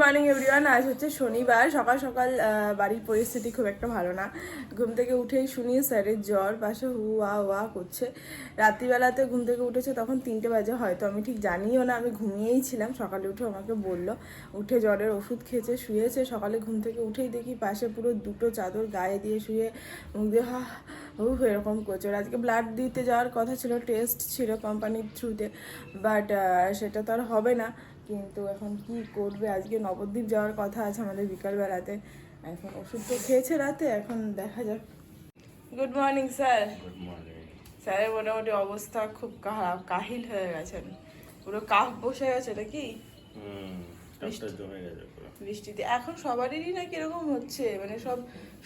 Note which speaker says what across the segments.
Speaker 1: Morning everyone আজ হচ্ছে শনিবার। সকাল সকাল বাড়ির পরিস্থিতি খুব একটা ভালো না। ঘুম থেকে উঠেই শুনি স্যারের জ্বর। পাশে হু ওয়া ওয়া করছে। রাত্রিবেলাতে ঘুম থেকে উঠেছে, তখন তিনটে বাজে হয়তো। আমি ঠিক জানিও না, আমি ঘুমিয়েই ছিলাম। সকালে উঠে আমাকে বলল, উঠে জ্বরের ওষুধ খেয়েছে, শুয়েছে। সকালে ঘুম থেকে উঠেই দেখি পাশে পুরো দুটো চাদর গায়ে দিয়ে শুয়ে মুখ দিয়ে হা হু এরকম করছে। আজকে ব্লাড দিতে যাওয়ার কথা ছিল টেস্ট ছিল কোম্পানির থ্রুতে বাট সেটা তো আর হবে না। কিন্তু এখন কি করবে? আজকে নবদ্বীপ যাওয়ার কথা আছে আমাদের বিকালবেলাতে। এখন ওষুধ তো খেয়েছে রাতে এখন দেখা যাক। গুড মর্নিং স্যার স্যারের মোটামুটি অবস্থা খুব খারাপ কাহিল হয়ে গেছেন। পুরো কাপ বসে গেছে নাকি? বৃষ্টিতে। এখন সবারই না কীরকম হচ্ছে? মানে সব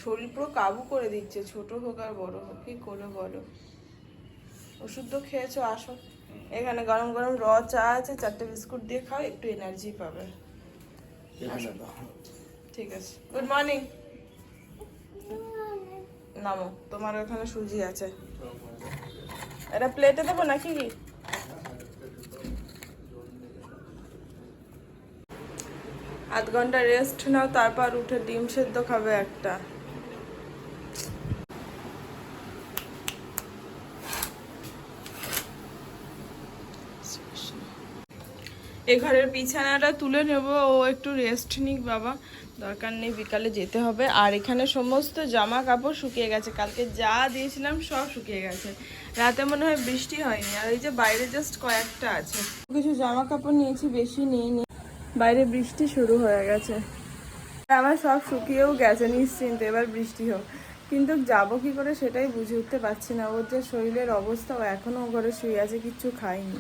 Speaker 1: শরীর পুরো কাবু করে দিচ্ছে ছোট হোক আর বড় হোক। কি করবে বলো? ওষুধ তো খেয়েছো আসো। এখানে গরম গরম র চা আছে চারটে বিস্কুট দিয়ে খাও একটু এনার্জি পাবে। ঠিক আছে। গুড মর্নিং নামো তোমার ওখানে সুজি আছে। এটা প্লেটে দেবো নাকি? কি আধ ঘণ্টা রেস্ট নাও তারপর উঠে ডিম সেদ্ধ খাবে একটা। এ ঘরের বিছানাটা তুলে নেব, ও একটু রেস্ট নিক বাবা। দরকার নেই, বিকালে যেতে হবে। আর এখানে সমস্ত জামা কাপড় শুকিয়ে গেছে। কালকে যা দিয়েছিলাম সব শুকিয়ে গেছে। রাতে মনে হয় বৃষ্টি হয়নি। আর এই যে বাইরে জাস্ট কয়েকটা আছে। কিছু জামা কাপড় নিয়েছি, বেশি নিইনি। বাইরে বৃষ্টি শুরু হয়ে গেছে। আমার সব শুকিয়েও গেছে নিশ্চিন্তে, এবার বৃষ্টি হোক। কিন্তু যাব কি করে সেটাই বুঝে উঠতে পারছি না। ওর যে শরীরের অবস্থা, ও এখনও ঘরে শুয়ে আছে, কিচ্ছু খায়নি।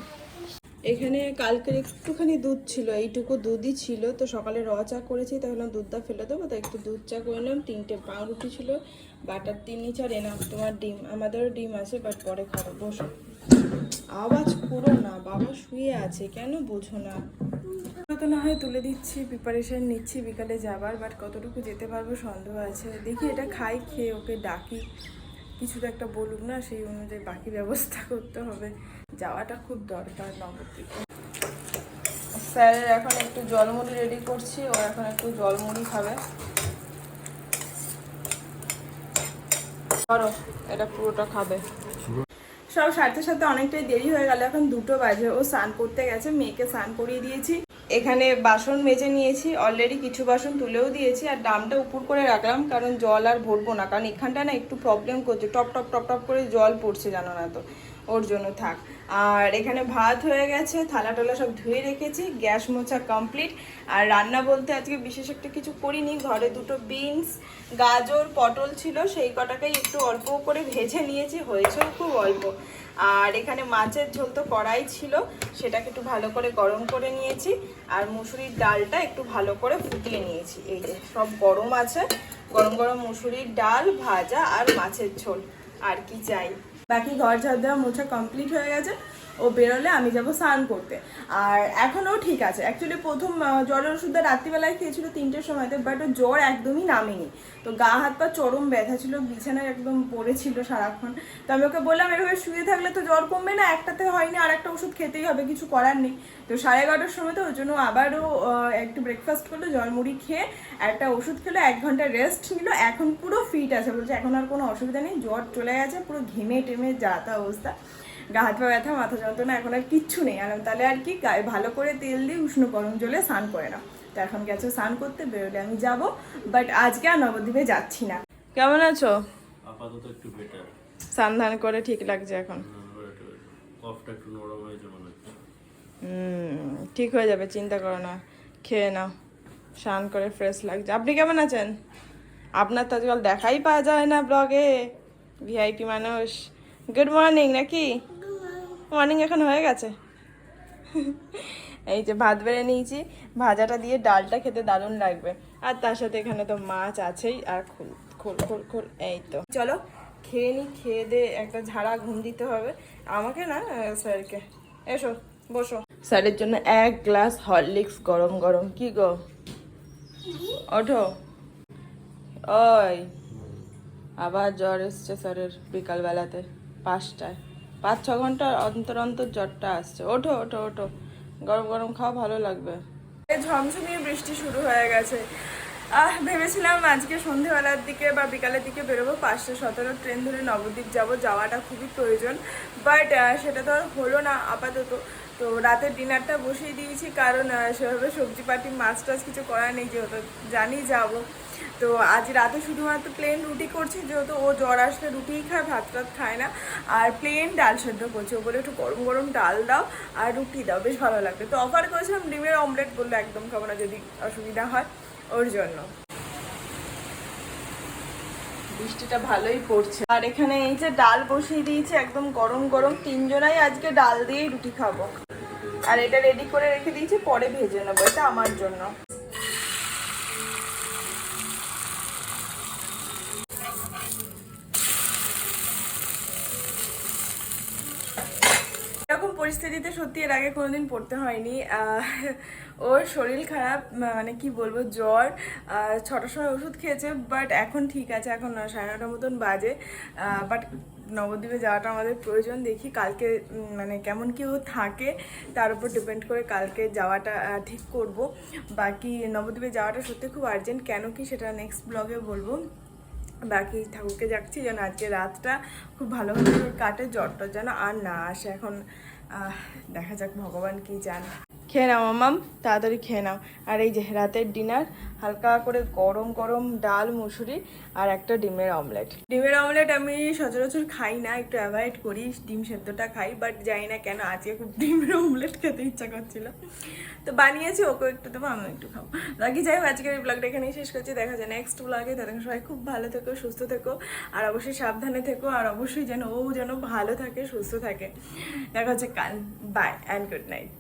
Speaker 1: এখানে কালকের একটুখানি দুধ ছিল, এইটুকু দুধই ছিল। তো সকালে র চা করেছি, তাই ভাবলাম দুধটা ফেলে দেবো। তো একটু দুধ চা করে নিলাম, তিনটে পাউরুটি ছিল, বাটার তিন আর এনাম তোমার ডিম, আমাদেরও ডিম আছে বাট পরে খাব। বসো। আওয়াজ করো না, বাবা শুয়ে আছে, কেন বোঝো না? তো না হয় তুলে দিচ্ছি প্রিপারেশান নিচ্ছি, বিকালে যাবার বাট কতটুকু যেতে পারব সন্দেহ আছে। দেখি এটা খাই, খেয়ে ওকে ডাকি। কিছু তো একটা বলুক না, সেই অনুযায়ী বাকি ব্যবস্থা করতে হবে। যাওয়াটা খুব দরকার নবদ্বীপে স্যারের এখন একটু জলমুড়ি রেডি করছি, ও এখন একটু জলমুড়ি খাবে। ধরো, এটা পুরোটা খাবে। সব সাথে সাথে অনেকটাই দেরি হয়ে গেল, এখন দুটো বাজে, ও স্নান করতে গেছে, মেয়েকে স্নান করিয়ে দিয়েছি। এখানে বাসন মেজে নিয়েছি অলরেডি কিছু বাসন তুলেও দিয়েছি, আর ডামটা উপর করে রাখলাম, কারণ জল আর ভরবো না, কারণ এখানটা না একটু প্রবলেম করছে, টপ টপ টপ টপ করে জল পড়ছে জানো না তো। ওর জন্য থাক। আর এখানে ভাত হয়ে গেছে, থালা টালা সব ধুয়ে রেখেছি, গ্যাস মোছা কমপ্লিট আর রান্না বলতে আজকে বিশেষ একটা কিছু করিনি, ঘরে দুটো বিনস গাজর, পটল ছিল, সেই কটাকেই একটু অল্প করে ভেজে নিয়েছি, হয়েছেও খুব অল্প। আর এখানে মাছের ঝোল তো কড়াই ছিল, সেটাকে একটু ভালো করে গরম করে নিয়েছি। আর মুসুরির ডালটা একটু ভালো করে ফুটিয়ে নিয়েছি, এই যে সব গরম আছে। গরম গরম মুসুরির ডাল, ভাজা আর মাছের ঝোল, আর কি চাই। বাকি ঘর ঝাড় দেওয়া মোছা কমপ্লিট হয়ে গেছে। ও বেরোলে আমি যাব স্নান করতে। আর এখনও ঠিক আছে। অ্যাকচুয়ালি প্রথম জ্বরের ওষুধটা রাত্রিবেলায় খেয়েছিল তিনটের সময়তে বাট ও জ্বর একদমই নামেনি। তো গা, হাত, পা চরম ব্যথা ছিল, বিছানায় একদম পড়েছিল সারাক্ষণ। তো আমি ওকে বললাম, এভাবে শুয়ে থাকলে তো জ্বর কমবে না, একটাতে হয়নি আর একটা ওষুধ খেতেই হবে, কিছু করার নেই। তো সাড়ে এগারোটার সময় তো ওর জন্য আবারও একটু ব্রেকফাস্ট করল, জলমুড়ি খেয়ে একটা ওষুধ খেলো, এক ঘণ্টা রেস্ট নিল, এখন পুরো ফিট আছে। বলছে, এখন আর কোনো অসুবিধা নেই, জ্বর চলে গেছে, পুরো ঘেমে টেমে যা তা অবস্থা। গা হাত পা ব্যথা মাথা যন্ত্রণা এখন আর কিচ্ছু নেই। আর তাহলে আর কি গায়ে ভালো করে তেল দিয়ে উষ্ণ গরম জলে স্নান করে নাও। তো এখন গেছে স্নান করতে বেরোলে আমি যাব বাট আজকে আর নবদ্বীপে যাচ্ছি না। কেমন আছো?
Speaker 2: আপাতত একটু বেটার
Speaker 1: স্নান ধান করে ঠিক লাগছে এখন।
Speaker 2: কফটা একটু নরম
Speaker 1: ঠিক হয়ে যাবে চিন্তা করো না। খেয়ে নাও স্নান করে ফ্রেশ লাগছে। আপনি কেমন আছেন? আপনার তো আজকাল দেখাই পাওয়া যায় না ব্লগে ভিআইপি মানুষ। গুড মর্নিং নাকি? মর্নিং এখন হয়ে গেছে? এই যে ভাত বেড়ে নিয়েছি, ভাজাটা দিয়ে ডালটা খেতে দারুণ লাগবে। আর তার সাথে এখানে তো মাছ আছেই, আর খোল খোল খোল খোল, এই তো। চলো, খেয়ে নি, খেয়ে দে, একটা ঝাড়া ঘুম দিতে হবে। আমাকে না স্যারকে। এসো, বসো। স্যারের জন্য এক গ্লাস হরলিক্স গরম গরম। কি গো? ওঠো। ওই, আবার জ্বর এসছে স্যারের বিকালবেলাতে, পাঁচটায়। পাঁচ ছ ঘণ্টা অন্তর অন্তর জ্বরটা আসছে। ওঠো ওঠো ওঠো। গরম গরম খাওয়া ভালো লাগবে। ঝমঝমিয়ে বৃষ্টি শুরু হয়ে গেছে। আহ, ভেবেছিলাম আজকে সন্ধেবেলার দিকে বা বিকালের দিকে বেরোবো। পাঁচটা সতেরো ট্রেন ধরে নবদ্বীপ যাব। যাওয়াটা খুবই প্রয়োজন। বাট সেটা তো আর হলো না, আপাতত। তো রাতের ডিনারটা বসিয়ে দিয়েছি কারণ সেভাবে সবজি পাটি মাছ টাছ কিছু করা নেই যেহেতু জানি যাব। তো আজ রাতে শুধুমাত্র প্লেন রুটি করছি, যেহেতু ও জ্বর আসলে রুটিই খায়, ভাত টাত খায় না। আর প্লেন ডাল সেদ্ধ করছে ও বলে একটু গরম গরম ডাল দাও আর রুটি দাও, বেশ ভালো লাগবে। তো অফার করেছিলাম ডিমের অমলেট বলল, একদম খাব না যদি অসুবিধা হয়। ওর জন্য। বৃষ্টিটা ভালোই পড়ছে। আর এখানে এই যে ডাল বসিয়ে দিয়েছি, একদম গরম গরম, তিনজনাই আজকে ডাল দিয়েই রুটি খাব। আর এটা রেডি করে রেখে দিয়েছি, পরে ভেজে নেব, এটা আমার জন্য। এরকম পরিস্থিতিতে সত্যি এর আগে কোনোদিন পড়তে হয়নি। ওর শরীর খারাপ মানে কি বলব, জ্বর ছটার সময় ওষুধ খেয়েছে বাট এখন ঠিক আছে, এখন সাড়ে নটার মতন বাজে। বাট নবদ্বীপে যাওয়াটা আমাদের প্রয়োজন, দেখি কালকে মানে কেমন কেউ থাকে, তার উপর ডিপেন্ড করে কালকে যাওয়াটা ঠিক করব। বাকি নবদ্বীপে যাওয়াটা সত্যি খুব আর্জেন্ট কেন কি সেটা নেক্সট ব্লগে বলব। বাকি ঠাকুরকে যাচ্ছি, যেন আজকে রাতটা খুব ভালোভাবে কাটে, জ্বরটা যেন আর না আসে। এখন দেখা যাক ভগবান কি চান খেয়ে নাও মাম তাড়াতাড়ি খেয়ে নাও। আর এই যে রাতের ডিনার, হালকা করে গরম গরম ডাল, মুসুরি আর একটা ডিমের অমলেট। ডিমের অমলেট আমি সচরাচর খাই না, একটু অ্যাভয়েড করি, ডিম সেদ্ধটা খাই বাট জানি না কেন আজকে খুব ডিমের অমলেট খেতে ইচ্ছা করছিল। তো বানিয়েছি ওকে একটু দেবো আমি একটু খাব। বাকি যাই হোক, আজকের এই ব্লগটা এখানেই শেষ করছি। দেখা যায় নেক্সট ব্লগে তাদের সবাই খুব ভালো থেকো, সুস্থ থেকো, আর অবশ্যই সাবধানে থেকো, আর অবশ্যই যেন ও যেন ভালো থাকে, সুস্থ থাকে। দেখা হচ্ছে কাল বাই অ্যান্ড গুড নাইট